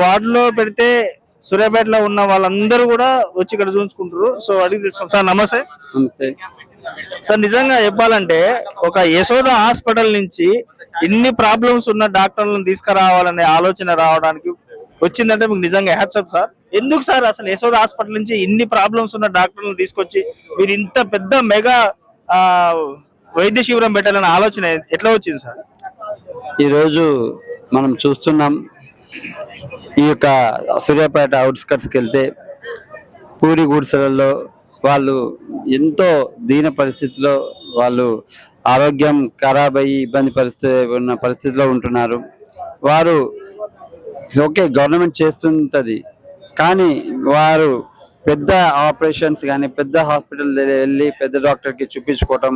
వార్డులో పెడితే సూర్యాపేటలో ఉన్న వాళ్ళందరూ కూడా వచ్చి ఇక్కడ చూసుకుంటారు సో అడిగి తీసుకుంటాం సార్ నమస్తే. నమస్తే. సార్ నిజంగా చెప్పాలంటే ఒక యశోద హాస్పిటల్ నుంచి ఇన్ని ప్రాబ్లమ్స్ ఉన్న డాక్టర్లను తీసుకురావాలనే ఆలోచన రావడానికి వచ్చిందంటే మీకు నిజంగా హ్యాట్సప్ సార్. ఎందుకు సార్ అసలు యశోద హాస్పిటల్ నుంచి ఇన్ని ప్రాబ్లమ్స్ ఉన్న డాక్టర్లను తీసుకొచ్చి మీరు ఇంత పెద్ద మెగా ఆ, వైద్య శిబిరం పెట్టాలనే ఆలోచన ఎట్లా వచ్చింది సార్? ఈరోజు మనం చూస్తున్నాం ఈ యొక్క సూర్యాపేట అవుట్స్కట్స్కి వెళ్తే పూరి గుడిసెలలో వాళ్ళు ఎంతో దీన పరిస్థితిలో వాళ్ళు ఆరోగ్యం ఖరాబ్ అయ్యి ఇబ్బంది పరిస్థితి ఉన్న పరిస్థితిలో ఉంటున్నారు. వారు ఓకే గవర్నమెంట్ చేస్తుంటుంది. కానీ వారు పెద్ద ఆపరేషన్స్ కానీ పెద్ద హాస్పిటల్ వెళ్ళి పెద్ద డాక్టర్కి చూపించుకోవటం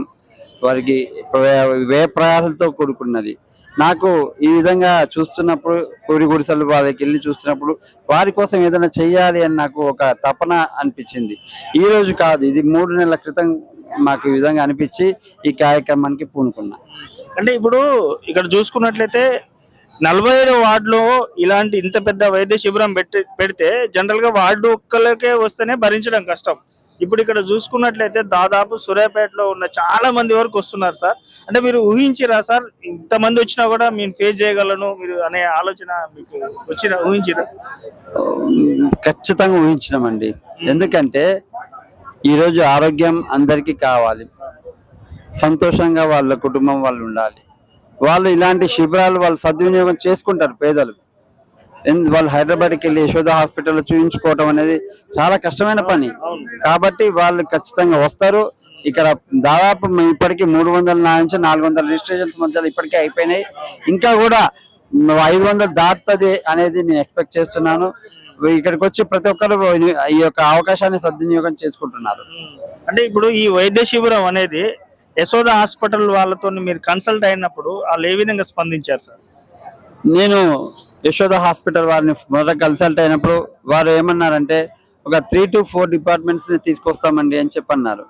వారికి వ్యయ- ప్రయాసాలతో కూడుకున్నది. నాకు ఈ విధంగా చూస్తున్నప్పుడు పూరి గుడిసెలు వాళ్ళకి వెళ్ళి చూస్తున్నప్పుడు వారి కోసం ఏదైనా చెయ్యాలి అని నాకు ఒక తపన అనిపించింది. ఈ రోజు కాదు ఇది మూడు నెలల క్రితం మాకు ఈ విధంగా అనిపించి ఈ కార్యక్రమానికి పూనుకున్నా. అంటే ఇప్పుడు ఇక్కడ చూసుకున్నట్లయితే నలభై ఐదు వార్డులో ఇలాంటి ఇంత పెద్ద వైద్య శిబిరం పెట్టి పెడితే జనరల్గా వార్డు ఒక్కలకే వస్తేనే భరించడం కష్టం. ఇప్పుడు ఇక్కడ చూసుకున్నట్లయితే దాదాపు సూర్యాపేటలో ఉన్న చాలా మంది వరకు వస్తున్నారు సార్. అంటే మీరు ఊహించిరా సార్ ఇంతమంది వచ్చినా కూడా నేను ఫేస్ చేయగలను మీరు అనే ఆలోచన మీకు వచ్చిన ఊహించిరా? ఖచ్చితంగా ఊహించినామండి. ఎందుకంటే ఈరోజు ఆరోగ్యం అందరికీ కావాలి. సంతోషంగా వాళ్ళ కుటుంబం వాళ్ళు ఉండాలి. వాళ్ళు ఇలాంటి శిబిరాలు వాళ్ళు సద్వినియోగం చేసుకుంటారు పేదలు. వాళ్ళు హైదరాబాద్కి వెళ్ళి యశోద హాస్పిటల్లో చూపించుకోవడం అనేది చాలా కష్టమైన పని. కాబట్టి వాళ్ళు ఖచ్చితంగా వస్తారు. ఇక్కడ దాదాపు ఇప్పటికీ మూడు వందల నుంచి నాలుగు వందల రిజిస్ట్రేషన్స్ మధ్యలో ఇప్పటికే అయిపోయినాయి. ఇంకా కూడా ఐదు వందలు దాటుతుంది అనేది నేను ఎక్స్పెక్ట్ చేస్తున్నాను. ఇక్కడికి వచ్చి ప్రతి ఒక్కరు ఈ యొక్క అవకాశాన్ని సద్వినియోగం చేసుకుంటున్నారు. అంటే ఇప్పుడు ఈ వైద్య శిబిరం అనేది యశోద హాస్పిటల్ వాళ్ళతో మీరు కన్సల్ట్ అయినప్పుడు వాళ్ళు ఏ విధంగా స్పందించారు సార్? నేను యశోద హాస్పిటల్ వారిని మొదట కన్సల్ట్ అయినప్పుడు వారు ఏమన్నారంటే ఒక త్రీ టు ఫోర్ డిపార్ట్మెంట్స్ని తీసుకొస్తామండి అని చెప్పన్నారు.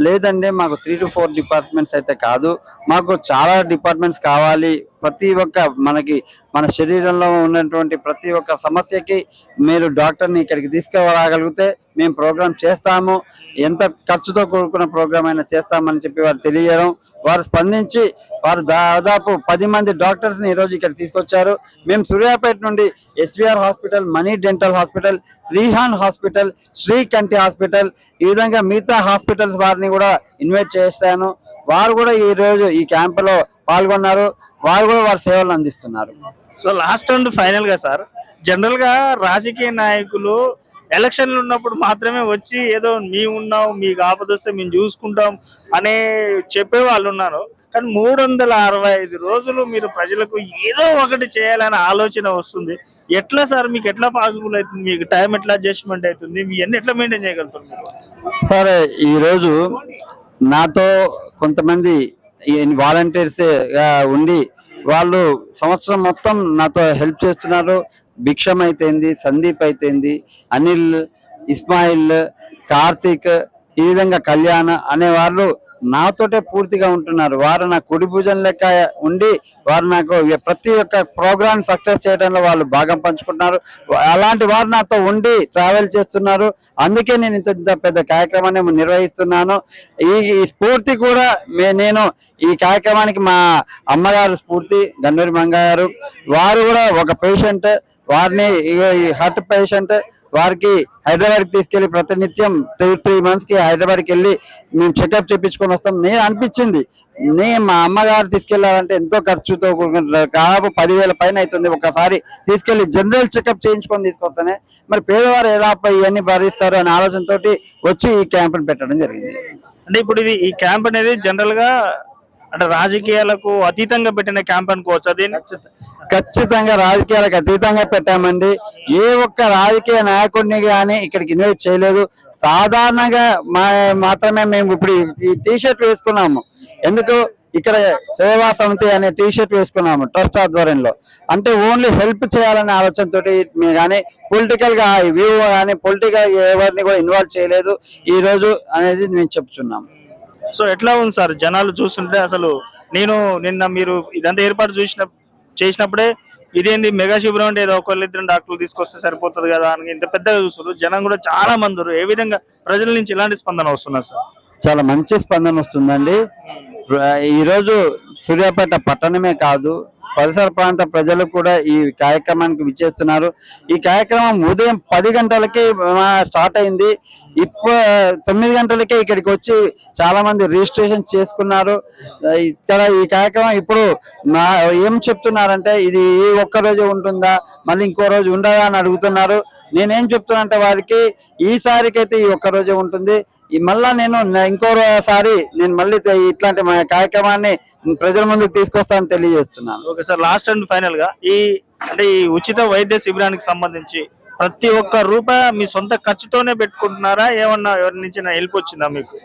లేదండి మాకు త్రీ టు ఫోర్ డిపార్ట్మెంట్స్ అయితే కాదు. మాకు చాలా డిపార్ట్మెంట్స్ కావాలి. ప్రతి ఒక్క మనకి మన శరీరంలో ఉన్నటువంటి ప్రతి ఒక్క సమస్యకి మీరు డాక్టర్ని ఇక్కడికి తీసుకురాగలిగితే మేము ప్రోగ్రామ్ చేస్తాము. ఎంత ఖర్చుతో కూడుకున్న ప్రోగ్రామ్ అయినా చేస్తామని చెప్పి వారు తెలియజేయడం వారు స్పందించి వారు దాదాపు పది మంది డాక్టర్స్ని ఈరోజు ఇక్కడ తీసుకొచ్చారు. మేము సూర్యాపేట నుండి SVR hospital Mani dental hospital Srihan hospital Sri కంటి హాస్పిటల్ ఈ విధంగా మిగతా హాస్పిటల్స్ వారిని కూడా ఇన్వైట్ చేస్తాను. వారు కూడా ఈ రోజు ఈ క్యాంపులో పాల్గొన్నారు. వారు కూడా వారి సేవలు అందిస్తున్నారు. సో లాస్ట్ అండ్ ఫైనల్గా సార్ జనరల్గా రాజకీయ నాయకులు ఎలక్షన్లు ఉన్నప్పుడు మాత్రమే వచ్చి ఏదో మేము ఉన్నాం మీకు ఆపదొస్తే మేము చూసుకుంటాం అనే చెప్పే వాళ్ళు ఉన్నారు. కానీ మూడు వందల అరవై ఐదు రోజులు మీరు ప్రజలకు ఏదో ఒకటి చేయాలనే ఆలోచన వస్తుంది. ఎట్లా సార్ మీకు ఎట్లా పాసిబుల్ అవుతుంది? మీకు టైం ఎట్లా అడ్జస్ట్మెంట్ అవుతుంది? మీ అన్ని ఎట్లా మెయింటైన్ చేయగలుగుతారు మీరు? సరే ఈరోజు నాతో కొంతమంది వాలంటీర్స్ ఉండి వాళ్ళు సంవత్సరం మొత్తం నాతో హెల్ప్ చేస్తున్నారు. భిక్షం అయితేంది సందీప్ అయితేంది అనిల్ ఇస్మాయిల్ కార్తీక్ ఈ విధంగా కళ్యాణ్ అనే వాళ్ళు నాతోటే పూర్తిగా ఉంటున్నారు. వారు నా కుడి భుజం లెక్క ఉండి వారు నాకు ప్రతి ఒక్క ప్రోగ్రామ్ సక్సెస్ చేయడంలో వాళ్ళు భాగం పంచుకుంటున్నారు. అలాంటి వారు నాతో ఉండి ట్రావెల్ చేస్తున్నారు. అందుకే నేను ఇంత ఇంత పెద్ద కార్యక్రమాన్ని నిర్వహిస్తున్నాను. ఈ స్ఫూర్తి కూడా మే- నేను ఈ కార్యక్రమానికి మా అమ్మగారు స్ఫూర్తి గన్నూరి మంగారు వారు కూడా ఒక పేషెంట్. వారిని హార్ట్ పేషెంట్ వారికి హైదరాబాద్కి తీసుకెళ్ళి ప్రతినిత్యం త్రీ త్రీ మంత్స్కి హైదరాబాద్కి వెళ్ళి మేము చెకప్ చేపించుకొని వస్తాం. నేను అనిపించింది. నేను మా అమ్మగారు తీసుకెళ్ళాలంటే ఎంతో ఖర్చుతో దాదాపు పదివేల పైన అవుతుంది. ఒకసారి తీసుకెళ్ళి జనరల్ చెకప్ చేయించుకొని తీసుకొస్తానే మరి పేదవారు ఎలా ఇవన్నీ భరిస్తారు అనే ఆలోచనతోటి వచ్చి ఈ క్యాంపెయిన్ పెట్టడం జరిగింది. అంటే ఇప్పుడు ఇది ఈ క్యాంప్ అనేది జనరల్గా అంటే రాజకీయాలకు అతీతంగా పెట్టిన క్యాంప్ అనుకోవచ్చు. అది ఖచ్చితంగా రాజకీయాలకు అతీతంగా పెట్టామండి. ఏ ఒక్క రాజకీయ నాయకుడిని కానీ ఇక్కడికి ఇన్వైట్ చేయలేదు. సాధారణంగా మా మాత్రమే మేము ఇప్పుడు ఈ- టీషర్ట్ టీ షర్ట్ వేసుకున్నాము. ఎందుకు? ఇక్కడ సేవా సమితి అనే టీ షర్ట్ వేసుకున్నాము ట్రస్ట్ ఆధ్వర్యంలో. అంటే ఓన్లీ హెల్ప్ చేయాలనే ఆలోచనతోటి మేము కానీ పొలిటికల్గా వ్యూ కానీ పొలిటికల్ ఎవరిని కూడా ఇన్వాల్వ్ చేయలేదు. ఈ రోజు అనేది మేము చెప్తున్నాము. సో ఎట్లా ఉంది సార్? జనాలు చూస్తుంటే అసలు నేను నిన్న మీరు ఇదంతా ఏర్పాటు చూసిన చేసినప్పుడే ఇదేంది మెగా శిబిరం అంటే ఏదో ఒకళ్ళిద్దరు డాక్టర్లు తీసుకొస్తే సరిపోతుంది కదా అని ఇంత పెద్దగా చూస్తారు జనం కూడా చాలా మంది. ఏ విధంగా ప్రజల నుంచి ఎలాంటి స్పందన వస్తున్నారు సార్? చాలా మంచి స్పందన వస్తుందండి. ఈ రోజు సూర్యాపేట పట్టణమే కాదు పరిసర ప్రాంత ప్రజలు కూడా ఈ కార్యక్రమానికి విచ్చేస్తున్నారు. ఈ కార్యక్రమం ఉదయం పది గంటలకి స్టార్ట్ అయింది. ఇప్పుడు తొమ్మిది గంటలకే ఇక్కడికి వచ్చి చాలా మంది రిజిస్ట్రేషన్ చేసుకున్నారు. ఇక్కడ ఈ కార్యక్రమం ఇప్పుడు నా ఏం చెప్తున్నారంటే ఇది ఈ ఒక్క రోజు ఉంటుందా? మళ్ళీ ఇంకో రోజు ఉండదా అని అడుగుతున్నారు. నేనేం చెప్తున్నా అంటే వారికి ఈసారికి అయితే ఈ ఒక్క రోజే ఉంటుంది. ఈ మళ్ళా నేను ఇంకోసారి నేను మళ్ళీ ఇట్లాంటి కార్యక్రమాన్ని ప్రజల ముందుకు తీసుకొస్తానని తెలియజేస్తున్నాను. ఓకే సార్ లాస్ట్ అండ్ ఫైనల్గా ఈ అంటే ఈ ఉచిత వైద్య శిబిరానికి సంబంధించి ప్రతి ఒక్క రూపాయి మీ సొంత ఖర్చుతోనే పెట్టుకుంటున్నారా? ఏమన్నా ఎవరి నుంచి హెల్ప్ వచ్చిందా మీకు?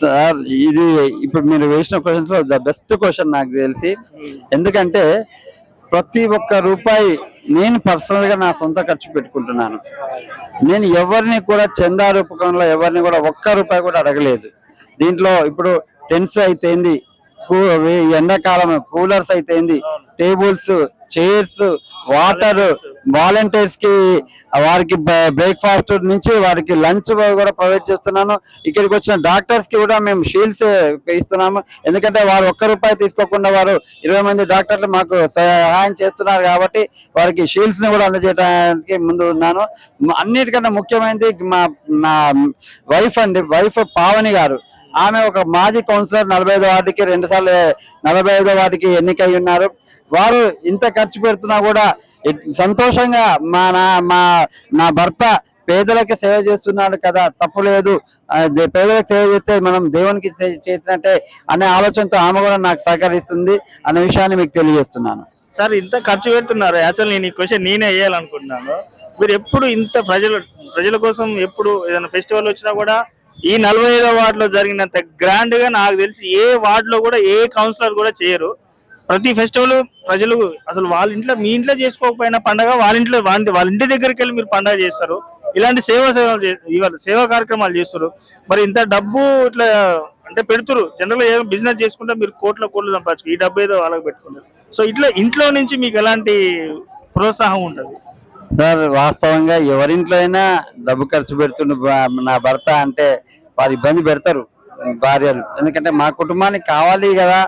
సార్ ఇది ఇప్పుడు మీరు వేసిన క్వశ్చన్స్లో ద బెస్ట్ క్వశ్చన్ నాకు తెలిసి. ఎందుకంటే ప్రతి ఒక్క రూపాయి నేను పర్సనల్గా నా సొంత ఖర్చు పెట్టుకుంటున్నాను. నేను ఎవరిని కూడా చందా రూపకంలో ఎవరిని కూడా ఒక్క రూపాయి కూడా అడగలేదు. దీంట్లో ఇప్పుడు టెన్స్ అయితేంది ఎండాకాలం కూలర్స్ అయితేంది. టేబుల్స్ చైర్స్ వాటర్ వాలంటీర్స్కి వారికి బ్రేక్ఫాస్ట్ నుంచి వారికి లంచ్ కూడా ప్రొవైడ్ చేస్తున్నాను. ఇక్కడికి వచ్చిన డాక్టర్స్కి కూడా మేము షీల్డ్స్ ఇస్తున్నాము. ఎందుకంటే వారు ఒక్క రూపాయి తీసుకోకుండా వారు ఇరవై మంది డాక్టర్లు మాకు సహాయం చేస్తున్నారు కాబట్టి వారికి షీల్డ్స్ని కూడా అందజేయడానికి ముందు ఉన్నాను. అన్నిటికన్నా ముఖ్యమైనది మా నా వైఫ్ అండి. వైఫ్ పావని గారు. ఆమె ఒక మాజీ కౌన్సిలర్ నలభై ఐదో వాటికి రెండు సార్లు నలభై ఐదో వాటికి ఎన్నికై ఉన్నారు. వారు ఇంత ఖర్చు పెడుతున్నా కూడా సంతోషంగా మా నా మా నా భర్త పేదలకి సేవ చేస్తున్నాడు కదా తప్పు లేదు. పేదలకు సేవ చేస్తే మనం దేవునికి చే- చేసినట్టే అనే ఆలోచనతో ఆమె కూడా నాకు సహకరిస్తుంది అనే విషయాన్ని మీకు తెలియజేస్తున్నాను. సార్ ఇంత ఖర్చు పెడుతున్నారు. యాక్చువల్ నేను ఈ క్వశ్చన్ నేనే వేయాలనుకుంటున్నాను. మీరు ఎప్పుడు ఇంత ప్రజల ప్రజల కోసం ఎప్పుడు ఏదైనా ఫెస్టివల్ వచ్చినా కూడా ఈ నలభై ఐదో వార్డులో జరిగినంత గ్రాండ్గా నాకు తెలిసి ఏ వార్డులో కూడా ఏ కౌన్సిలర్ కూడా చేయరు. ప్రతి ఫెస్టివల్ ప్రజలు అసలు వాళ్ళ ఇంట్లో మీ ఇంట్లో చేసుకోకపోయినా పండగ వాళ్ళ ఇంట్లో వాళ్ళ ఇంటి దగ్గరికి వెళ్ళి మీరు పండగ చేస్తారు. ఇలాంటి సేవా సేవలు చే- ఇవాళ సేవా కార్యక్రమాలు చేస్తారు. మరి ఇంత డబ్బు ఇట్లా అంటే పెడుతురు. జనరల్ ఏదో బిజినెస్ చేసుకుంటే మీరు కోట్ల కోట్లు సంపాదించు ఈ డబ్బు ఏదో వాళ్ళకి పెట్టుకుంటారు. సో ఇట్లా ఇంట్లో నుంచి మీకు ఎలాంటి ప్రోత్సాహం ఉంటుంది? సార్ వాస్తవంగా ఎవరింట్లో అయినా డబ్బు ఖర్చు పెడుతున్న నా భర్త అంటే వారు ఇబ్బంది పెడతారు. భార్యలు. ఎందుకంటే మా కుటుంబానికి కావాలి కదా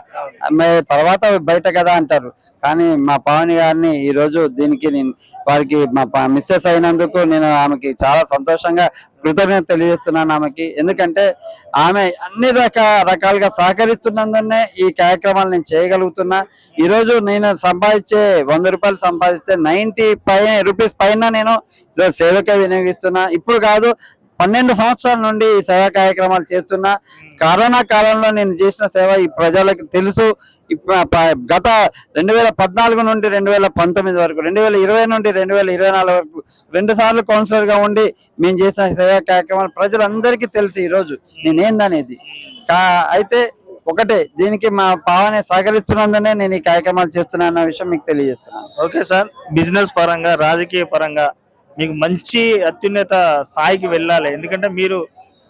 తర్వాత బయట కదా అంటారు. కానీ మా పావని గారిని ఈరోజు దీనికి నేను వారికి మా మిస్సెస్ అయినందుకు నేను ఆమెకి చాలా సంతోషంగా కృతజ్ఞత తెలియజేస్తున్నాను ఆమెకి. ఎందుకంటే ఆమె అన్ని రక రకాలుగా సహకరిస్తున్నందునే ఈ కార్యక్రమాలు నేను చేయగలుగుతున్నా. ఈరోజు నేను సంపాదించే వంద రూపాయలు సంపాదిస్తే నైన్టీ పై రూపీస్ పైన నేను సేవకే వినియోగిస్తున్నా. ఇప్పుడు కాదు పన్నెండు సంవత్సరాల నుండి ఈ సేవా కార్యక్రమాలు చేస్తున్నా. కరోనా కాలంలో నేను చేసిన సేవ ఈ ప్రజలకు తెలుసు. గత రెండు వేల పద్నాలుగు నుండి రెండు వేల పంతొమ్మిది వరకు రెండు వేల ఇరవై నుండి రెండు వేల ఇరవై నాలుగు వరకు రెండు సార్లు కౌన్సిలర్గా ఉండి మేము చేసిన సేవా కార్యక్రమాలు ప్రజలందరికీ తెలుసు ఈరోజు నేనేందనేది? కా- అయితే ఒకటే దీనికి మా పావని సహకరిస్తున్నందునే నేను ఈ కార్యక్రమాలు చేస్తున్నాను అన్న విషయం మీకు తెలియజేస్తున్నాను. Okay sir. బిజినెస్ పరంగా రాజకీయ పరంగా మీకు మంచి అత్యున్నత స్థాయికి వెళ్ళాలి. ఎందుకంటే మీరు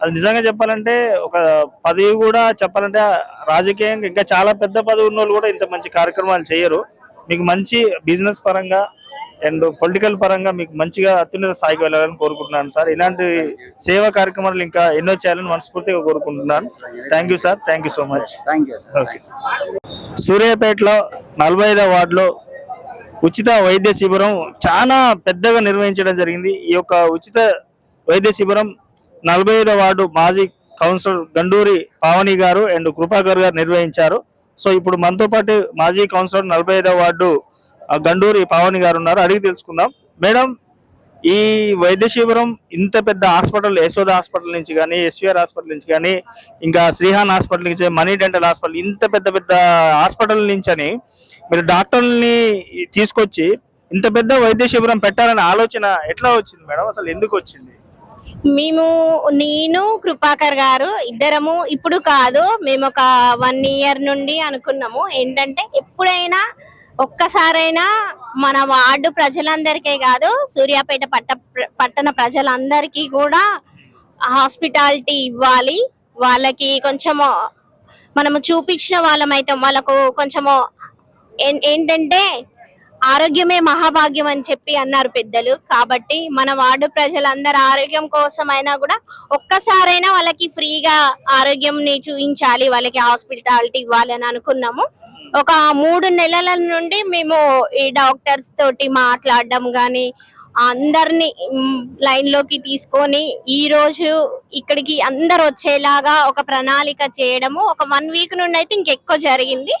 అది నిజంగా చెప్పాలంటే ఒక పదవి కూడా చెప్పాలంటే రాజకీయంగా ఇంకా చాలా పెద్ద పదవి ఉన్న వాళ్ళు కూడా ఇంత మంచి కార్యక్రమాలు చేయరు. మీకు మంచి బిజినెస్ పరంగా అండ్ పొలిటికల్ పరంగా మీకు మంచిగా అత్యున్నత స్థాయికి వెళ్ళాలని కోరుకుంటున్నాను సార్. ఇలాంటి సేవా కార్యక్రమాలు ఇంకా ఎన్నో చేయాలని మనస్ఫూర్తిగా కోరుకుంటున్నాను. Thank you sir thank you so much సూర్యాపేటలో నలభై ఐదవ వార్డులో ఉచిత వైద్య శిబిరం చాలా పెద్దగా నిర్వహించడం జరిగింది. ఈ యొక్క ఉచిత వైద్య శిబిరం నలభై ఐదవ వార్డు మాజీ కౌన్సిలర్ గండూరి పావని గారు అండ్ కృపాకర్ గారు నిర్వహించారు. సో ఇప్పుడు మనతో పాటు మాజీ కౌన్సిలర్ నలభై ఐదవ వార్డు గండూరి పావని గారు ఉన్నారు. అడిగి తెలుసుకుందాం. మేడం ఈ వైద్య శిబిరం ఇంత పెద్ద హాస్పిటల్ యశోద హాస్పిటల్ నుంచి కానీ ఎస్విఆర్ హాస్పిటల్ నుంచి కానీ ఇంకా శ్రీహాన్ హాస్పిటల్ నుంచి మనీ డెంటల్ హాస్పిటల్ ఇంత పెద్ద పెద్ద హాస్పిటల్ నుంచి అని మీరు డాక్టర్ని తీసుకొచ్చి ఇంత పెద్ద వైద్య శిబిరం పెట్టాలనే ఆలోచన ఎట్లా వచ్చింది మేడం? అసలు ఎందుకు వచ్చింది? మేము నేను కృపాకర్ గారు ఇద్దరము ఇప్పుడు కాదు మేము ఒక వన్ ఇయర్ నుండి అనుకున్నాము. ఏంటంటే ఎప్పుడైనా ఒక్కసారైనా మన వార్డు ప్రజలందరికీ కాదు సూర్యాపేట పట్ట పట్టణ ప్రజలందరికీ కూడా హాస్పిటాలిటీ ఇవ్వాలి. వాళ్ళకి కొంచెము మనము చూపించిన వాళ్ళమైతే వాళ్ళకు కొంచెము ఏంటంటే ఆరోగ్యమే మహాభాగ్యం అని చెప్పి అన్నారు పెద్దలు. కాబట్టి మన వార్డు ప్రజలందరి ఆరోగ్యం కోసమైనా కూడా ఒక్కసారైనా వాళ్ళకి ఫ్రీగా ఆరోగ్యంని చూపించాలి వాళ్ళకి హాస్పిటాలిటీ ఇవ్వాలని అనుకున్నాము. ఒక మూడు నెలల నుండి మేము ఈ డాక్టర్స్ తోటి మాట్లాడడం కానీ అందరిని లైన్లోకి తీసుకొని ఈ రోజు ఇక్కడికి అందరు వచ్చేలాగా ఒక ప్రణాళిక చేయడము ఒక వన్ వీక్ నుండి అయితే ఇంకెక్కువ జరిగింది.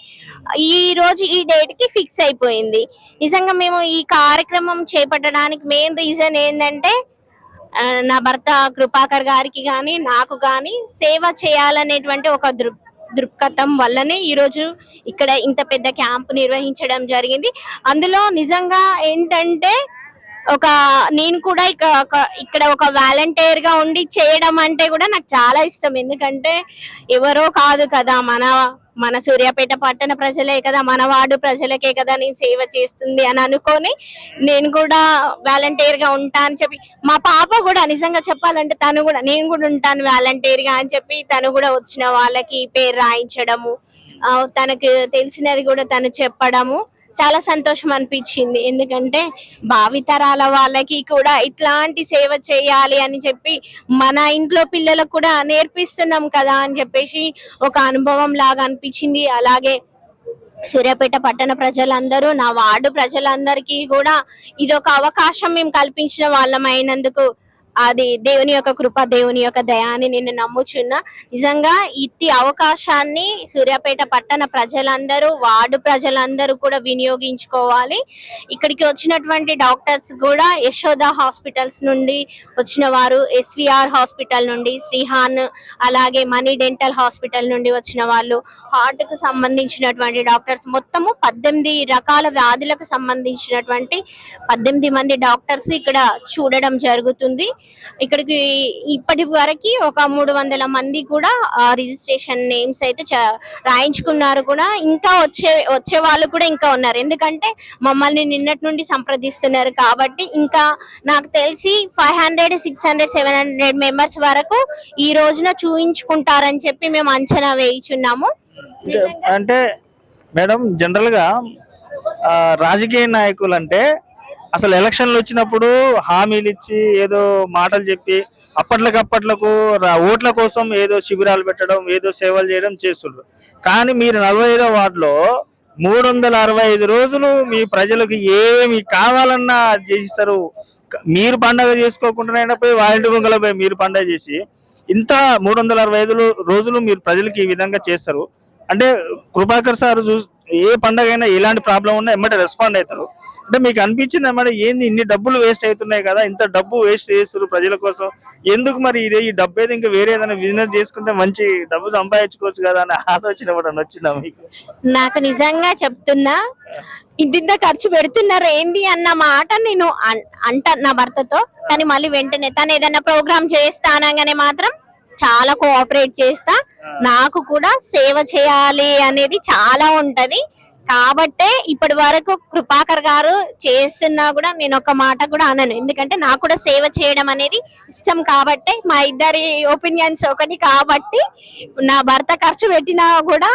ఈ రోజు ఈ డేట్కి ఫిక్స్ అయిపోయింది. నిజంగా మేము ఈ కార్యక్రమం చేపట్టడానికి మెయిన్ రీజన్ ఏంటంటే నా భర్త కృపాకర్ గారికి కానీ నాకు కానీ సేవ చేయాలనేటువంటి ఒక దృక్ దృక్పథం వల్లనే ఈరోజు ఇక్కడ ఇంత పెద్ద క్యాంప్ నిర్వహించడం జరిగింది. అందులో నిజంగా ఏంటంటే ఒక నేను కూడా ఒక- ఇక్కడ ఒక వాలంటీర్గా ఉండి చేయడం అంటే కూడా నాకు చాలా ఇష్టం. ఎందుకంటే ఎవరో కాదు కదా మన మన సూర్యాపేట పట్టణ ప్రజలే కదా మన వార్డు ప్రజలకే కదా నేను సేవ చేస్తుంది అని అనుకొని నేను కూడా వాలంటీర్గా ఉంటా అని చెప్పి మా పాప కూడా నిజంగా చెప్పాలంటే తను కూడా నేను కూడా ఉంటాను వాలంటీర్గా అని చెప్పి తను కూడా వచ్చిన వాళ్ళకి పేరు రాయించడము తనకు తెలిసినది కూడా తను చెప్పడము. చాలా సంతోషం అనిపించింది. ఎందుకంటే భావితరాల వాళ్ళకి కూడా ఇట్లాంటి సేవ చేయాలి అని చెప్పి మన ఇంట్లో పిల్లలకు కూడా నేర్పిస్తున్నాం కదా అని చెప్పేసి ఒక అనుభవం లాగా అనిపించింది. అలాగే సూర్యాపేట పట్టణ ప్రజలందరూ నా వార్డు ప్రజలందరికీ కూడా ఇదొక అవకాశం మేము కల్పించిన వాళ్ళం అయినందుకు అది దేవుని యొక్క కృప దేవుని యొక్క దయాన్ని నేను నమ్ముచున్నా. నిజంగా ఇట్టి అవకాశాన్ని సూర్యాపేట పట్టణ ప్రజలందరూ వార్డు ప్రజలందరూ కూడా వినియోగించుకోవాలి. ఇక్కడికి వచ్చినటువంటి డాక్టర్స్ కూడా యశోద హాస్పిటల్స్ నుండి వచ్చిన వారు ఎస్విఆర్ హాస్పిటల్ నుండి శ్రీహాన్ అలాగే మనీ డెంటల్ హాస్పిటల్ నుండి వచ్చిన వాళ్ళు హార్ట్కు సంబంధించినటువంటి డాక్టర్స్. మొత్తము పద్దెనిమిది రకాల వ్యాధులకు సంబంధించినటువంటి పద్దెనిమిది మంది డాక్టర్స్ ఇక్కడ చూడడం జరుగుతుంది. ఇక్కడికి ఇప్పటి వరకు ఒక మూడు వందల మంది కూడా రిజిస్ట్రేషన్ నేమ్స్ అయితే చ- రాయించుకున్నారు కూడా. ఇంకా వచ్చే వచ్చే వాళ్ళు కూడా ఇంకా ఉన్నారు. ఎందుకంటే మమ్మల్ని నిన్నటి నుండి సంప్రదిస్తున్నారు కాబట్టి ఇంకా నాకు తెలిసి five hundred six hundred seven hundred members వరకు ఈ రోజున చూయించుకుంటారని చెప్పి మేము అంచనా వేయిచున్నాము. అంటే మేడం జనరల్గా రాజకీయ నాయకులు అంటే అసలు ఎలక్షన్లు వచ్చినప్పుడు హామీలు ఇచ్చి ఏదో మాటలు చెప్పి అప్పట్లకప్పట్లకు అప్పట్లకు ఓట్ల కోసం ఏదో శిబిరాలు పెట్టడం ఏదో సేవలు చేయడం చేస్తుండ్రు. కానీ మీరు నలభై ఐదో వార్డులో మూడు వందల అరవై ఐదు రోజులు మీ ప్రజలకు ఏమి కావాలన్నా చేసిస్తారు. మీరు పండగ చేసుకోకుండా పోయి వారింటి గుంగలో పోయి మీరు పండగ చేసి ఇంత మూడు వందల అరవై ఐదు రోజులు మీరు ప్రజలకు ఈ విధంగా చేస్తారు. అంటే కృపాకర్ సార్ చూ ఏ పండగ అయినా ఎలాంటి ప్రాబ్లం ఉన్నా ఎమ్మటే రెస్పాండ్ అవుతారు. అంటే మీకు అనిపించింది అన్నమాట ఏంది ఇన్ని డబ్బులు వేస్ట్ అవుతున్నాయి కదా ఇంత డబ్బు వేస్ట్ చేస్తారు ప్రజల కోసం ఎందుకు మరి ఇదే ఈ డబ్బు అయితే ఇంకా వేరే ఏదైనా బిజినెస్ చేసుకుంటే మంచి డబ్బు సంపాదించుకోవచ్చు కదా అనే ఆలోచన కూడా వచ్చిందా మీకు? నాకు నిజంగా చెప్తున్నా ఇంత ఖర్చు పెడుతున్నారు ఏంది అన్న మాట నేను అంట నా భర్తతో కానీ మళ్ళీ వెంటనే తను ఏదైనా ప్రోగ్రామ్ చేస్తా అనగానే మాత్రం చాలా కోఆపరేట్ చేస్తా. నాకు కూడా సేవ చేయాలి అనేది చాలా ఉంటది. కాబట్టే ఇప్పటి వరకు కృపాకర్ గారు చేస్తున్నా కూడా నేను ఒక మాట కూడా అనను. ఎందుకంటే నాకు కూడా సేవ చేయడం అనేది ఇష్టం కాబట్టే మా ఇద్దరి ఒపీనియన్స్ ఒకటి కాబట్టి నా భర్త ఖర్చు పెట్టినా కూడా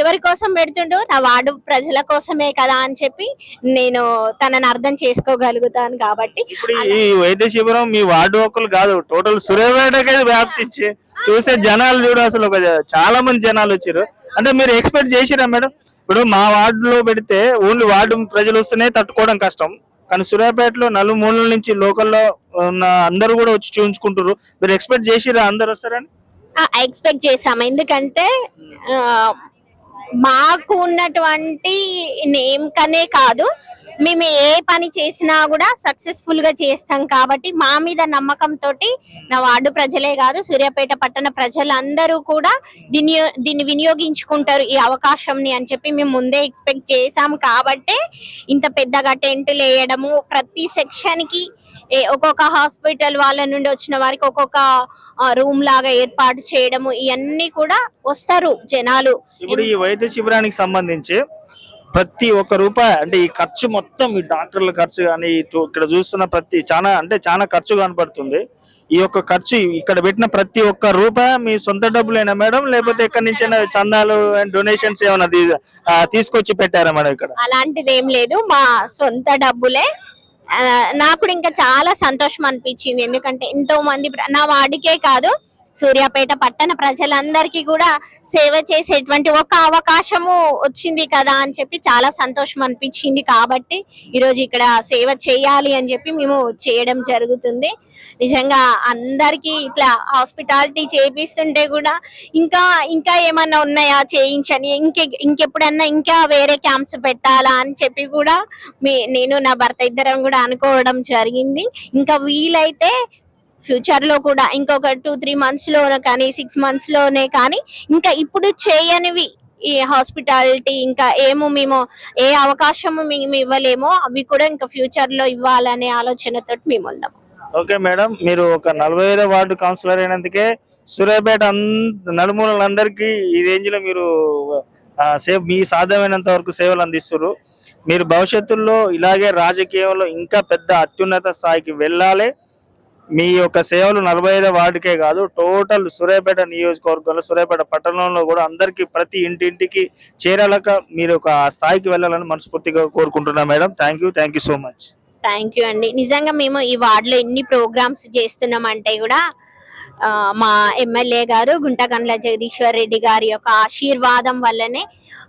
ఎవరి కోసం పెడుతుండో నా వార్డు ప్రజల కోసమే కదా అని చెప్పి నేను తనని అర్థం చేసుకోగలుగుతాను కాబట్టి ఈ వైద్య శిబిరం మీ వార్డు ఒక్కరు కాదు టోటల్ సూర్యాపేటకే వ్యాప్తించి చూసే జనాలు చూడు అసలు ఒక చాలా మంది జనాలు వచ్చారు. అంటే మీరు ఎక్స్పెక్ట్ చేసిరా మేడం? ఇప్పుడు మా వార్డులో పెడితే ఓన్లీ వార్డు ప్రజలు వస్తేనే తట్టుకోవడం కష్టం. కానీ సూర్యాపేటలో నలుమూలల నుంచి లోకల్లో ఉన్న అందరూ కూడా వచ్చి చూపించుకుంటారు మీరు ఎక్స్పెక్ట్ చేసిరా అందరు వస్తారని? ఎక్స్పెక్ట్ చేసాం ఎందుకంటే మాకు ఉన్నటువంటి నేమ్ కనే కాదు. మేము ఏ పని చేసినా కూడా సక్సెస్ఫుల్గా చేస్తాం కాబట్టి మా మీద నమ్మకం తోటి నా వార్డు ప్రజలే కాదు సూర్యాపేట పట్టణ ప్రజలందరూ కూడా దీన్ని దీన్ని వినియోగించుకుంటారు ఈ అవకాశంని అని చెప్పి మేము ముందే ఎక్స్పెక్ట్ చేసాం కాబట్టే ఇంత పెద్దగా టెంట్లు వేయడము ప్రతి సెక్షన్కి ఒక్కొక్క హాస్పిటల్ వాళ్ళ నుండి వచ్చిన వారికి ఒక్కొక్క రూమ్ లాగా ఏర్పాటు చేయడము ఇవన్నీ కూడా వస్తారు జనాలు. ఇప్పుడు ఈ వైద్య శిబిరానికి సంబంధించి ప్రతి ఒక్క రూపాయి అంటే ఈ ఖర్చు మొత్తం ఈ డాక్టర్ల ఖర్చు కానీ ఇక్కడ చూస్తున్న ప్రతి చాలా అంటే చాలా ఖర్చు కనపడుతుంది ఈ యొక్క ఖర్చు ఇక్కడ పెట్టిన ప్రతి ఒక్క రూపాయి మీ సొంత డబ్బులేనా మేడం? లేకపోతే ఎక్కడి నుంచి చందాలు అండ్ డొనేషన్స్ ఏమైనా తీసుకొచ్చి పెట్టారా మేడం ఇక్కడ? అలాంటిది ఏం లేదు. మా సొంత డబ్బులే. నాకు ఇంకా చాలా సంతోషం అనిపించింది. ఎందుకంటే ఎంతో మంది నా వాడికే కాదు. సూర్యాపేట పట్టణ ప్రజలందరికీ కూడా సేవ చేసేటువంటి ఒక అవకాశము వచ్చింది కదా అని చెప్పి చాలా సంతోషం అనిపించింది కాబట్టి ఈరోజు ఇక్కడ సేవ చేయాలి అని చెప్పి మేము చేయడం జరుగుతుంది. నిజంగా అందరికీ ఇట్లా హాస్పిటాలిటీ చేపిస్తుంటే కూడా ఇంకా ఇంకా ఏమన్నా ఉన్నాయా చేయించని ఇంకే ఇంకెప్పుడన్నా ఇంకా వేరే క్యాంప్స్ పెట్టాలా అని చెప్పి కూడా మీ నేను నా భర్త ఇద్దరం కూడా అనుకోవడం జరిగింది. ఇంకా వీలైతే ఫ్యూచర్లో కూడా ఇంకొక టూ త్రీ మంత్స్లోనే కానీ సిక్స్ మంత్స్లోనే కానీ ఇంకా ఇప్పుడు చేయనివి ఈ హాస్పిటాలిటీ ఇంకా ఏమో మేము ఏ అవకాశము మేము ఇవ్వలేమో అవి కూడా ఇంకా ఫ్యూచర్లో ఇవ్వాలనే ఆలోచనతో మేము ఉన్నాము. ఓకే మేడం మీరు ఒక నలభై ఐదో వార్డు కౌన్సిలర్ అయినందుకే సూర్యాపేట నడుమూలందరికీ ఈ రేంజ్లో మీరు ఆ, మీ సాధ్యమైనంత వరకు సేవలు అందిస్తున్నారు మీరు భవిష్యత్తులో ఇలాగే రాజకీయంలో ఇంకా పెద్ద అత్యున్నత స్థాయికి వెళ్ళాలి. మీ యొక్క సేవలు నలభై ఐదో వార్డుకే కాదు టోటల్ సూర్యాపేట నియోజకవర్గంలో సూర్యాపేట పట్టణంలో కూడా అందరికీ ప్రతి ఇంటింటికి చేరాలక మీరు ఒక స్థాయికి వెళ్ళాలని మనస్ఫూర్తిగా కోరుకుంటున్నా madam. Thank you thank you so much thank you అండి. నిజంగా మేము ఈ వార్డులో ఎన్ని ప్రోగ్రామ్స్ చేస్తున్నామంటే కూడా మా ఎమ్మెల్యే గారు గుంటకండ్ల జగదీశ్వర్ రెడ్డి గారి యొక్క ఆశీర్వాదం వల్లనే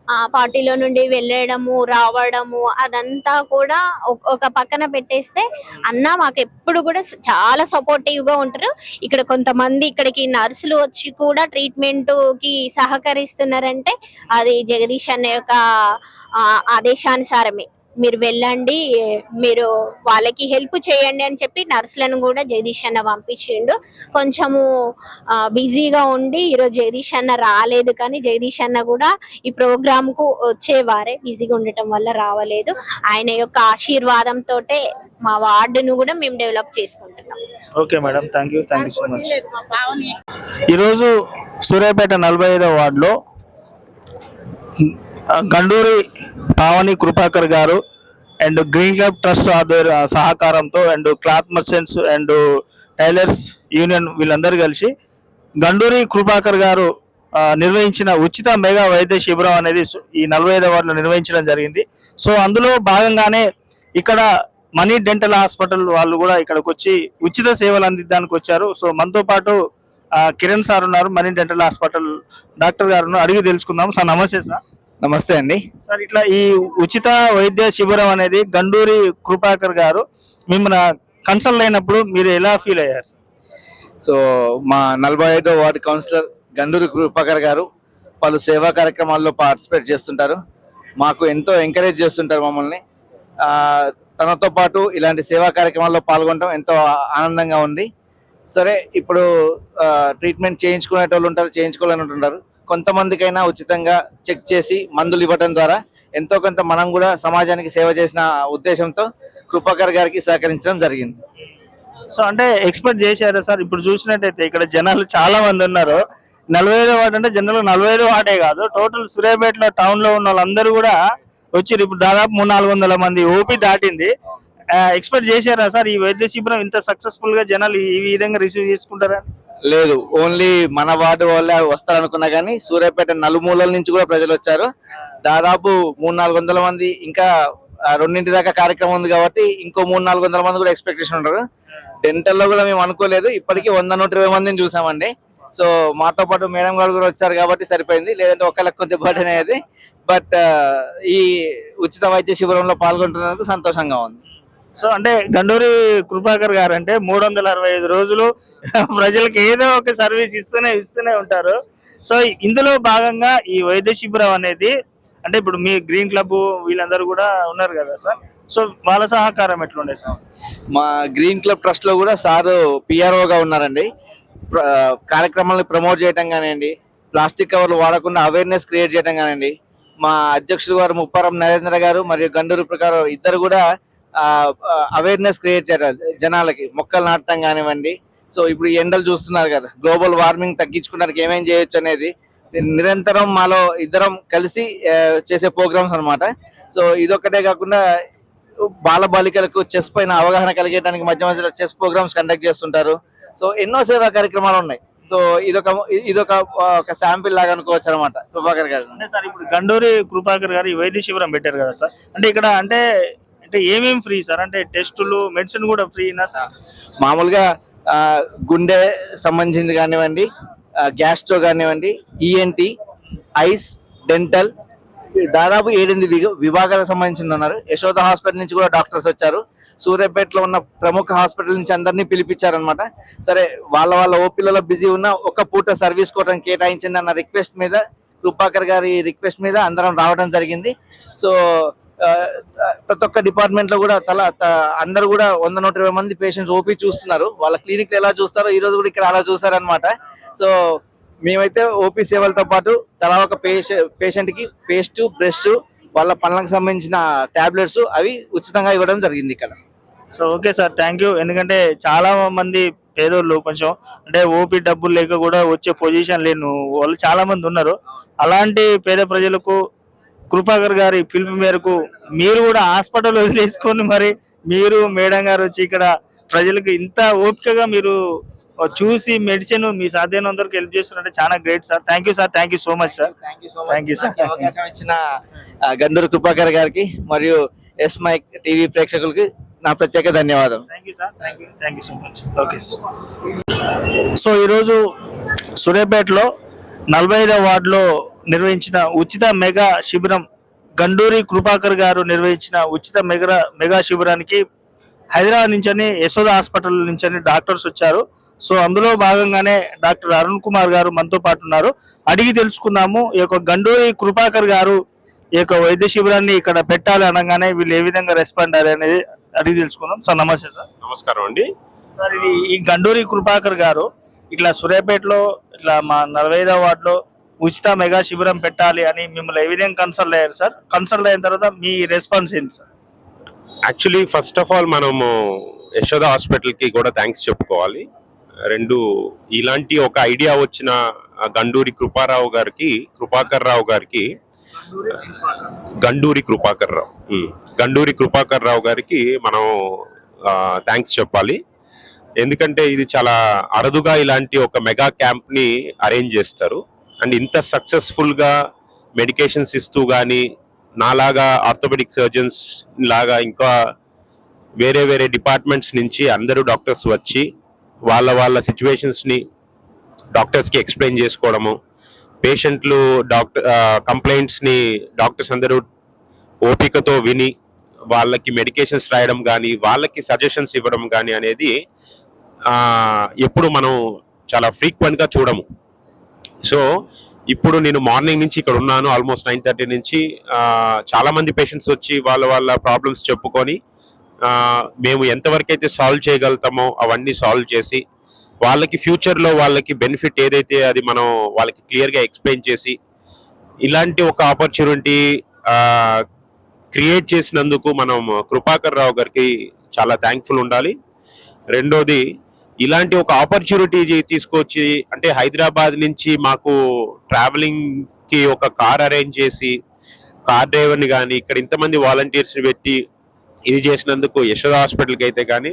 ఆ పార్టీలో నుండి వెళ్ళడము రావడము అదంతా కూడా ఒక- ఒక పక్కన పెట్టేస్తే అన్న మాకు ఎప్పుడు కూడా చాలా సపోర్టివ్గా ఉంటారు. ఇక్కడ కొంతమంది ఇక్కడికి నర్సులు వచ్చి కూడా ట్రీట్మెంట్కి సహకరిస్తున్నారంటే అది జగదీష్ అన్న యొక్క ఆదేశానుసారమే. మీరు వెళ్ళండి మీరు వాళ్ళకి హెల్ప్ చేయండి అని చెప్పి నర్సులను కూడా జగదీష్ అన్న పంపించిండు. కొంచెము బిజీగా ఉండి ఈరోజు జగదీష్ అన్న రాలేదు కానీ జగదీష్ అన్న కూడా ఈ ప్రోగ్రామ్కు వచ్చేవారే. బిజీగా ఉండటం వల్ల రావలేదు. ఆయన యొక్క ఆశీర్వాదంతో మా వార్డును కూడా మేము డెవలప్ చేసుకుంటున్నాం. Okay madam. Thank you. Thank you so much. ఈరోజు సూర్యాపేట నలభై ఐదో వార్డులో గండూరి పావని కృపాకర్ గారు అండ్ గ్రీన్ క్లబ్ ట్రస్ట్ ఆధ్వర్య సహకారంతో and cloth merchants and tailors union వీళ్ళందరూ కలిసి గండూరి కృపాకర్ గారు నిర్వహించిన ఉచిత మెగా వైద్య శిబిరం అనేది ఈ నలభై ఐదు వార్డులో నిర్వహించడం జరిగింది. సో అందులో భాగంగానే ఇక్కడ మనీ డెంటల్ హాస్పిటల్ వాళ్ళు కూడా ఇక్కడికి వచ్చి ఉచిత సేవలు అందించడానికి వచ్చారు. సో మనతో పాటు కిరణ్ సార్ ఉన్నారు మనీ డెంటల్ హాస్పిటల్ డాక్టర్ గారు అడిగి తెలుసుకుందాం. సార్ నమస్తే సార్. నమస్తే అండి. సార్ ఇట్లా ఈ ఉచిత వైద్య శిబిరం అనేది గండూరి కృపాకర్ గారు మిమ్మల్ని కన్సల్ట్ అయినప్పుడు మీరు ఎలా ఫీల్ అయ్యారు? సో మా నలభై ఐదో వార్డు కౌన్సిలర్ గండూరి కృపాకర్ గారు పలు సేవా కార్యక్రమాల్లో పార్టిసిపేట్ చేస్తుంటారు. మాకు ఎంతో ఎంకరేజ్ చేస్తుంటారు మమ్మల్ని. తనతో పాటు ఇలాంటి సేవా కార్యక్రమాల్లో పాల్గొనడం ఎంతో ఆనందంగా ఉంది. సరే ఇప్పుడు ట్రీట్మెంట్ చేయించుకునేటోళ్ళు ఉంటారు చేయించుకోవాలని ఉంటుంటారు. కొంతమందికైనా ఉచితంగా చెక్ చేసి మందులు ఇవ్వడం ద్వారా ఎంతో కొంత మనం కూడా సమాజానికి సేవ చేసిన ఉద్దేశంతో కృపాకర్ గారికి సహకరించడం జరిగింది. సో అంటే ఎక్స్పెక్ట్ చేశారా సార్? ఇప్పుడు చూసినట్టయితే ఇక్కడ జనాలు చాలా మంది ఉన్నారు. నలభై ఐదో వార్డు అంటే జనరల్ నలభై ఐదో వార్డే కాదు. టోటల్ సూర్యాపేటలో టౌన్లో ఉన్న వాళ్ళందరూ కూడా వచ్చి ఇప్పుడు దాదాపు మూడు నాలుగు వందల మంది ఓపీ దాటింది. ఎక్స్పెక్ట్ చేశారా సార్ ఈ వైద్య శిబిరం ఇంత సక్సెస్ఫుల్గా జనాలు ఈ విధంగా రిసీవ్ చేసుకుంటారా? లేదు ఓన్లీ మన వార్డు వాళ్ళే వస్తారనుకున్నా కానీ సూర్యాపేట నలుమూలల నుంచి కూడా ప్రజలు వచ్చారు. దాదాపు మూడు నాలుగు వందల మంది ఇంకా రెండింటి దాకా కార్యక్రమం ఉంది కాబట్టి ఇంకో మూడు నాలుగు వందల మంది కూడా ఎక్స్పెక్టేషన్ ఉంటారు డెంటల్లో కూడా మేము అనుకోలేదు ఇప్పటికీ వంద నూట ఇరవై మందిని చూసామండి. సో మాతో పాటు మేడం గారు కూడా వచ్చారు కాబట్టి సరిపోయింది లేదంటే ఒకళ్ళకి కొంచెం బర్డెన్ అయ్యేది. బట్ ఈ ఉచిత వైద్య శిబిరంలో పాల్గొంటున్నందుకు సంతోషంగా ఉంది. సో అంటే గండూరి కృపాకర్ గారు అంటే మూడు వందల అరవై ఐదు రోజులు ప్రజలకు ఏదో ఒక సర్వీస్ ఇస్తూనే ఇస్తూనే ఉంటారు. సో ఇందులో భాగంగా ఈ వైద్య శిబిరం అనేది అంటే ఇప్పుడు మీ గ్రీన్ క్లబ్ వీళ్ళందరూ కూడా ఉన్నారు కదా సార్? సో వాళ్ళ సహకారం ఎట్లుండే సార్? మా గ్రీన్ క్లబ్ ట్రస్ట్లో కూడా సారు పిఆర్ఓగా ఉన్నారండి. కార్యక్రమాలను ప్రమోట్ చేయటం కానివ్వండి ప్లాస్టిక్ కవర్లు వాడకుండా అవేర్నెస్ క్రియేట్ చేయడం కానివ్వండి మా అధ్యక్షుడు గారు ముప్పారం నరేంద్ర గారు మరియు గండూరు ప్రకారం ఇద్దరు కూడా అవేర్నెస్ క్రియేట్ చేయాలి జనాలకి మొక్కలు నాటడం కానివ్వండి. సో ఇప్పుడు ఎండలు చూస్తున్నారు కదా గ్లోబల్ వార్మింగ్ తగ్గించుకోవడానికి ఏమేం చేయొచ్చు అనేది నిరంతరం మాలో ఇద్దరం కలిసి చేసే ప్రోగ్రామ్స్ అనమాట సో ఇదొక్కటే కాకుండా బాల బాలికలకు చెస్ పైన అవగాహన కలిగేయడానికి మధ్య మధ్యలో చెస్ ప్రోగ్రామ్స్ కండక్ట్ చేస్తుంటారు. సో ఎన్నో సేవా కార్యక్రమాలు ఉన్నాయి. సో ఇదొక ఇదొక ఒక శాంపిల్ లాగా అనుకోవచ్చు అనమాట కృపాకర్ గారు. అంటే సార్ ఇప్పుడు గండూరి కృపాకర్ గారు ఈ వైద్య శిబిరం పెట్టారు కదా సార్. అంటే ఇక్కడ అంటే అంటే ఏమేమి ఫ్రీ సార్ అంటే టెస్టులు మెడిసిన్ కూడా ఫ్రీనా సార్ మామూలుగా గుండె సంబంధించింది కానివ్వండి గ్యాస్ట్రో కానివ్వండి ఈఎన్టీ ఐస్ డెంటల్ దాదాపు ఏడెనిమిది విభాగాలకు సంబంధించిన ఉన్నారు. యశోద హాస్పిటల్ నుంచి కూడా డాక్టర్స్ వచ్చారు. సూర్యాపేటలో ఉన్న ప్రముఖ హాస్పిటల్ నుంచి అందరినీ పిలిపించారనమాట సరే వాళ్ళ వాళ్ళ ఓపీలలో బిజీ ఉన్న ఒక పూట సర్వీస్ కోటం కేటాయించింది అన్న రిక్వెస్ట్ మీద కృపాకర్ గారి రిక్వెస్ట్ మీద అందరం రావడం జరిగింది. సో ప్రతి ఒక్క డిపార్ట్మెంట్లో కూడా తల త- అందరూ కూడా వంద నూట ఇరవై మంది పేషెంట్స్ ఓపీ చూస్తున్నారు. వాళ్ళ క్లినిక్ ఎలా చూస్తారో ఈ రోజు కూడా ఇక్కడ అలా చూస్తారనమాట సో మేమైతే ఓపీ సేవలతో పాటు తలా ఒక పేషెంట్కి పేస్ట్ బ్రష్ వాళ్ళ పనులకు సంబంధించిన టాబ్లెట్స్ అవి ఉచితంగా ఇవ్వడం జరిగింది ఇక్కడ. So okay sir thank you ఎందుకంటే చాలా మంది పేదోళ్ళు కొంచెం అంటే ఓపీ డబ్బులు లేక కూడా వచ్చే పొజిషన్ లేను వాళ్ళు చాలా మంది ఉన్నారు. అలాంటి పేద ప్రజలకు కృపాకర్ గారి పిలుపు మేరకు మీరు కూడా హాస్పిటల్ వదిలేసుకొని మరి మీరు మేడం గారు వచ్చి ఇక్కడ ప్రజలకు ఇంత ఓపికగా మీరు చూసి మెడిసిన్ మీ సాధ్యమైనంత వరకు హెల్ప్ చేస్తున్నారంటే చాలా great sir thank you sir thank you so much sir. నాకు ఈ అవకాశం ఇచ్చిన ఆ, గండూరు కృపాకర్ గారికి మరియు ఎస్ మైక్ టీవీ ప్రేక్షకులకి నా ప్రత్యేక thank you sir thank you thank you so much okay sir so ఈరోజు సూర్యాపేటలో నలభై ఐదవ వార్డులో నిర్వహించిన ఉచిత మెగా శిబిరం గండూరి కృపాకర్ గారు నిర్వహించిన ఉచిత మెగా మెగా శిబిరానికి హైదరాబాద్ నుంచి యశోద హాస్పిటల్ నుంచి డాక్టర్స్ వచ్చారు. సో అందులో భాగంగానే డాక్టర్ అరుణ్ కుమార్ గారు మనతో పాటు ఉన్నారు. అడిగి తెలుసుకుందాము ఈ యొక్క గండూరి కృపాకర్ గారు ఈ యొక్క వైద్య శిబిరాన్ని ఇక్కడ పెట్టాలి అనగానే వీళ్ళు ఏ విధంగా రెస్పాండ్ అయ్యారు అనేది అడిగి తెలుసుకుందాం. సార్ నమస్తే సార్. నమస్కారం అండి. సార్ ఇది ఈ గండూరి కృపాకర్ గారు ఇట్లా సూర్యాపేటలో ఇట్లా మా నలభై ఐదవ వార్డులో ఉచిత మెగా శిబిరం పెట్టాలి అని మిమ్మల్ని ఏ విధంగా కన్సల్ట్ అయ్యారు సార్? కన్సల్ట్ అయిన తర్వాత మీ రెస్పాన్స్ ఏంటి sir? Actually first of all మనము యశోద హాస్పిటల్కి కూడా థ్యాంక్స్ చెప్పుకోవాలి. రెండు ఇలాంటి ఒక ఐడియా వచ్చిన గండూరి కృపారావు గారికి కృపాకర్ రావు గారికి గండూరి కృపాకర్ రావు గండూరి కృపాకర్ రావు గారికి మనం థ్యాంక్స్ చెప్పాలి. ఎందుకంటే ఇది చాలా అరుదుగా ఇలాంటి ఒక మెగా క్యాంప్ని అరేంజ్ చేస్తారు. అండ్ ఇంత సక్సెస్ఫుల్గా మెడికేషన్స్ ఇస్తూ కానీ నాలాగా ఆర్థోపెడిక్ సర్జన్స్ లాగా ఇంకా వేరే వేరే డిపార్ట్మెంట్స్ నుంచి అందరూ డాక్టర్స్ వచ్చి వాళ్ళ వాళ్ళ సిచ్యువేషన్స్ని డాక్టర్స్కి ఎక్స్ప్లెయిన్ చేసుకోవడము పేషెంట్లు డాక్టర్ కంప్లైంట్స్ని డాక్టర్స్ అందరూ ఓపికతో విని వాళ్ళకి మెడికేషన్స్ రాయడం కానీ వాళ్ళకి సజెషన్స్ ఇవ్వడం కానీ అనేది ఎప్పుడు మనం చాలా ఫ్రీక్వెంట్గా చూడము. సో ఇప్పుడు నేను మార్నింగ్ నుంచి ఇక్కడ ఉన్నాను ఆల్మోస్ట్ నైన్ థర్టీ నుంచి. చాలామంది చాలా మంది పేషెంట్స్ వచ్చి వాళ్ళ వాళ్ళ ప్రాబ్లమ్స్ చెప్పుకొని మేము ఎంతవరకు అయితే సాల్వ్ చేయగలుగుతామో అవన్నీ సాల్వ్ చేసి వాళ్ళకి ఫ్యూచర్లో వాళ్ళకి బెనిఫిట్ ఏదైతే అది మనం వాళ్ళకి క్లియర్గా ఎక్స్ప్లెయిన్ చేసి ఇలాంటి ఒక ఆపర్చునిటీ క్రియేట్ చేసినందుకు మనం కృపాకర్ రావు గారికి చాలా థ్యాంక్ఫుల్ ఉండాలి. రెండోది ఇలాంటి ఒక ఆపర్చునిటీ తీసుకొచ్చి అంటే హైదరాబాద్ నుంచి మాకు ట్రావెలింగ్కి ఒక కార్ అరేంజ్ చేసి కార్ డ్రైవర్ని కానీ ఇక్కడ ఇంతమంది వాలంటీర్స్ని పెట్టి ఇది చేసినందుకు యశోద హాస్పిటల్కి అయితే కానీ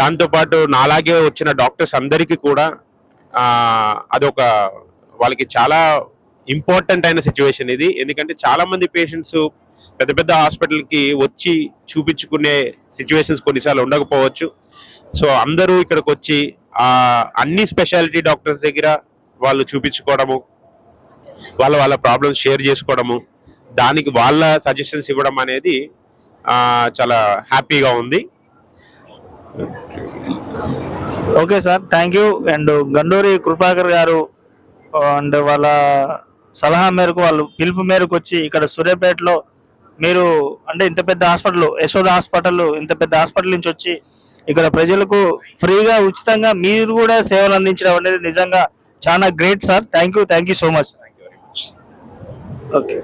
దాంతోపాటు నాలాగే వచ్చిన డాక్టర్స్ అందరికీ కూడా అదొక వాళ్ళకి చాలా ఇంపార్టెంట్ అయిన సిచ్యువేషన్ ఇది. ఎందుకంటే చాలా మంది పేషెంట్స్ పెద్ద పెద్ద హాస్పిటల్కి వచ్చి చూపించుకునే సిచ్యువేషన్స్ కొన్నిసార్లు ఉండకపోవచ్చు. సో అందరూ ఇక్కడికి వచ్చి అన్ని స్పెషాలిటీ డాక్టర్స్ దగ్గర వాళ్ళు చూపించుకోవడము వాళ్ళ వాళ్ళ ప్రాబ్లమ్స్ షేర్ చేసుకోవడము దానికి వాళ్ళ సజెషన్స్ ఇవ్వడం అనేది చాలా హ్యాపీగా ఉంది. Okay sir thank you. And Ganduri Kripakar garu and వాళ్ళ సలహా మేరకు వాళ్ళు పిలుపు మేరకు వచ్చి ఇక్కడ సూర్యాపేటలో మీరు అంటే ఇంత పెద్ద హాస్పిటల్ యశోద హాస్పిటల్ ఇంత పెద్ద హాస్పిటల్ నుంచి వచ్చి ఇక్కడ ప్రజలకు ఫ్రీగా ఉచితంగా మీరు కూడా సేవలు అందించడం అనేది నిజంగా చాలా great sir. Thank you thank you so much okay